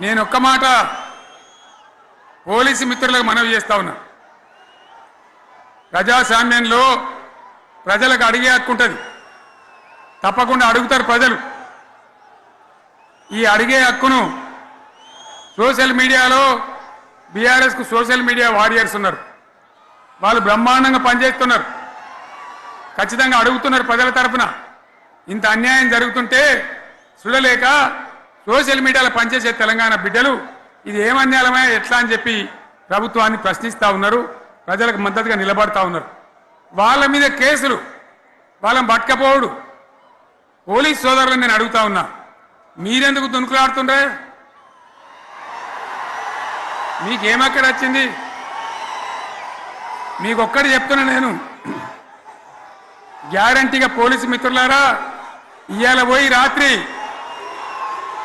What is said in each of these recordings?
నేను ఒక్క మాట పోలీసు మిత్రులకు మనవి చేస్తా ఉన్నా. ప్రజాస్వామ్యంలో ప్రజలకు అడిగే హక్కు ఉంటుంది. తప్పకుండా అడుగుతారు ప్రజలు. ఈ అడిగే హక్కును సోషల్ మీడియాలో బీఆర్ఎస్కు సోషల్ మీడియా వారియర్స్ ఉన్నారు. వాళ్ళు బ్రహ్మాండంగా పనిచేస్తున్నారు. ఖచ్చితంగా అడుగుతున్నారు ప్రజల తరఫున ఇంత అన్యాయం జరుగుతుంటే చూడలేక సోషల్ మీడియాలో పనిచేసే తెలంగాణ బిడ్డలు ఇది ఏం ఎట్లా అని చెప్పి ప్రభుత్వాన్ని ప్రశ్నిస్తూ ఉన్నారు ప్రజలకు మద్దతుగా నిలబడతా ఉన్నారు. వాళ్ళ మీద కేసులు వాళ్ళని పట్టకపోవడు. పోలీస్ సోదరులను నేను అడుగుతా ఉన్నా మీరెందుకు దునుకులాడుతుండ్రే? మీకేమక్కడ వచ్చింది? మీకు ఒక్కటి చెప్తున్నా నేను. గ్యారంటీగా పోలీసు మిత్రులారా ఇవాళ పోయి రాత్రి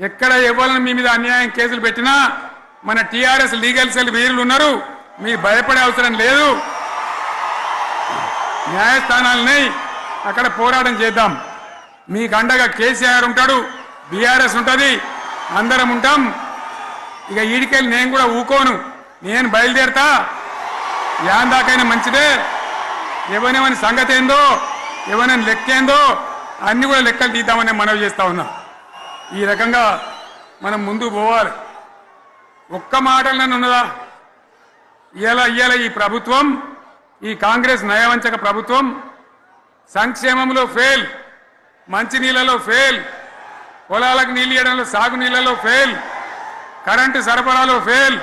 ఎక్కడ ఎవరిని మీ మీద అన్యాయం కేసులు పెట్టినా మన టీఆర్ఎస్ లీగల్ సెల్ వీరులు ఉన్నారు మీ భయపడే అవసరం లేదు. న్యాయస్థానాలని అక్కడ పోరాటం చేద్దాం. మీకు అండగా కేసీఆర్ ఉంటాడు బీఆర్ఎస్ ఉంటుంది అందరం ఉంటాం. ఇక ఈడికెళ్ళి నేను కూడా ఊకోను. నేను బయలుదేరతా. యాందాకైనా మంచిదే. ఎవరెవరి సంగతి ఏందో ఎవరైనా లెక్కేందో అన్ని కూడా లెక్కలు తీద్దామని మనవి చేస్తా ఉన్నా. ఈ రకంగా మనం ముందు పోవాలి. ఒక్క మాటలను ఉన్నదా? ఇలా ఇయ్యాల ఈ ప్రభుత్వం ఈ కాంగ్రెస్ నయవంచక ప్రభుత్వం సంక్షేమంలో ఫెయిల్ మంచినీళ్ళలో ఫెయిల్ పొలాలకు నీళ్ళు ఇవ్వడంలో సాగు నీళ్ళలో ఫెయిల్ కరెంటు సరఫరాలో ఫెయిల్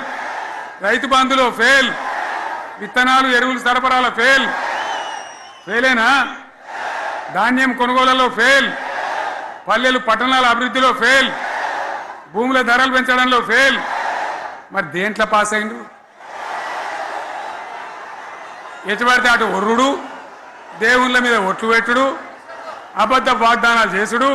రైతు బంధులో ఫెయిల్ విత్తనాలు ఎరువులు సరఫరాలో ఫెయిల్ ఫెయిలేనా ధాన్యం కొనుగోలలో ఫెయిల్ పల్లెలు పట్టణాల అభివృద్ధిలో ఫెయిల్ భూముల ధరలు పెంచడంలో ఫెయిల్ మరి దేంట్లో పాస్ అయిండు? ఎటు అటు ఒర్రుడు దేవుళ్ళ మీద ఒట్లు పెట్టుడు అబద్ధ వాగ్దానాలు చేసుడు.